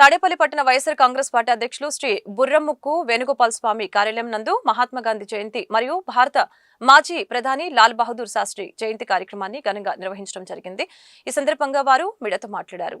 తాడేపల్లి పట్టణ వైఎస్ఆర్ కాంగ్రెస్ పార్టీ అధ్యక్షులు శ్రీ బుర్రముక్కు వేణుగోపాల్ స్వామి కార్యాలయం నందు మహాత్మాగాంధీ జయంతి మరియు భారత మాజీ ప్రధాని లాల్ బహదూర్ శాస్త్రి జయంతి కార్యక్రమాన్ని ఘనంగా నిర్వహించడం జరిగింది ఈ సందర్భంగా వారు మీడియాతో మాట్లాడారు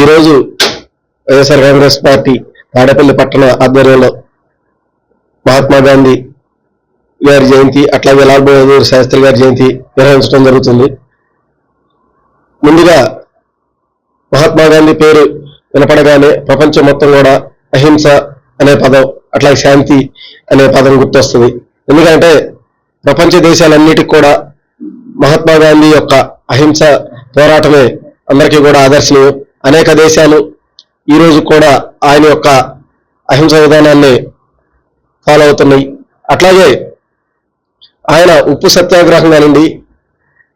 ఈరోజు వైఎస్ఆర్ కాంగ్రెస్ పార్టీ తాడేపల్లి పట్టణ ఆధ్వర్యంలో మహాత్మా గాంధీ గారి జయంతి అట్లాగే లాల్ బహదూర్ శాస్త్రి గారి జయంతి నిర్వహించడం జరుగుతుంది. ముందుగా మహాత్మా గాంధీ పేరు వినపడగానే ప్రపంచం మొత్తం కూడా అహింస అనే పదం అట్లాగే శాంతి అనే పదం గుర్తొస్తుంది. ఎందుకంటే ప్రపంచ దేశాలన్నిటికీ కూడా మహాత్మా గాంధీ యొక్క అహింస పోరాటమే అందరికీ కూడా ఆదర్శనీయం. అనేక దేశాలు ఈ రోజు కూడా ఆయన యొక్క అహింస విధానాన్ని ఫాలో అవుతున్నాయి. అట్లాగే ఆయన ఉప్పు సత్యాగ్రహం కానివ్వండి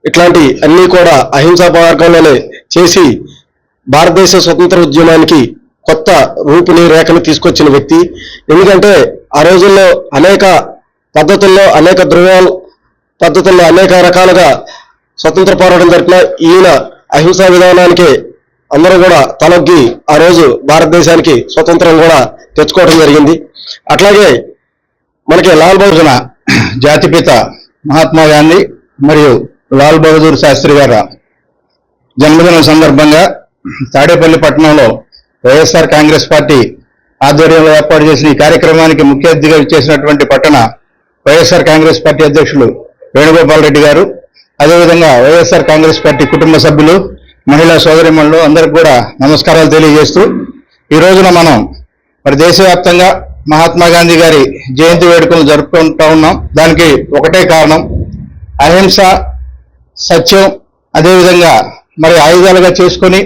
ఇట్లాంటి అన్నీ కూడా అహింసా మార్గంలోనే చేసి భారతదేశ స్వతంత్ర ఉద్యమానికి కొత్త రూపుని రేఖను తీసుకొచ్చిన వ్యక్తి. ఎందుకంటే ఆ రోజుల్లో అనేక పద్ధతుల్లో అనేక ధృవాలు పద్ధతుల్లో అనేక రకాలుగా స్వతంత్ర పోరాటం జరిపిన ఈయన అహింసా విధానానికి అందరూ కూడా తలొగ్గి ఆ రోజు భారతదేశానికి స్వతంత్రం కూడా తెచ్చుకోవడం జరిగింది. అట్లాగే మనకి లాల్ బహదూర్ జాతిపిత మహాత్మా గాంధీ మరియు లాల్ బహదూర్ శాస్త్రి గారి జన్మదినం సందర్భంగా తాడేపల్లి పట్టణంలో వైఎస్ఆర్ కాంగ్రెస్ పార్టీ ఆధ్వర్యంలో ఏర్పాటు చేసిన ఈ కార్యక్రమానికి ముఖ్య అతిథిగా ఇచ్చేసినటువంటి పట్టణ వైఎస్ఆర్ కాంగ్రెస్ పార్టీ అధ్యక్షులు వేణుగోపాల్ రెడ్డి గారు అదేవిధంగా వైఎస్ఆర్ కాంగ్రెస్ పార్టీ కుటుంబ సభ్యులు మహిళా సోదరిమణులు అందరికి కూడా నమస్కారాలు తెలియజేస్తూ ఈ రోజున మనం మరి దేశవ్యాప్తంగా మహాత్మా గాంధీ గారి జయంతి వేడుకలు జరుపుకుంటా ఉన్నాం. దానికి ఒకటే కారణం అహింస సత్యం అదేవిధంగా మరి ఆయుధాలుగా చేసుకొని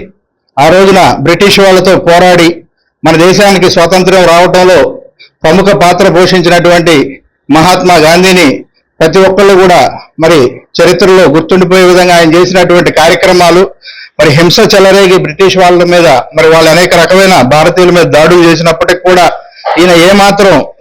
ఆ రోజున బ్రిటిష్ వాళ్ళతో పోరాడి మన దేశానికి స్వాతంత్ర్యం రావటంలో ప్రముఖ పాత్ర పోషించినటువంటి మహాత్మా గాంధీని ప్రతి ఒక్కళ్ళు కూడా మరి చరిత్రలో గుర్తుండిపోయే విధంగా ఆయన చేసినటువంటి కార్యక్రమాలు మరి హింస చెలరేగి బ్రిటిష్ వాళ్ళ మీద మరి వాళ్ళు అనేక రకమైన భారతీయుల మీద దాడులు చేసినప్పటికి కూడా ఈయన ఏమాత్రం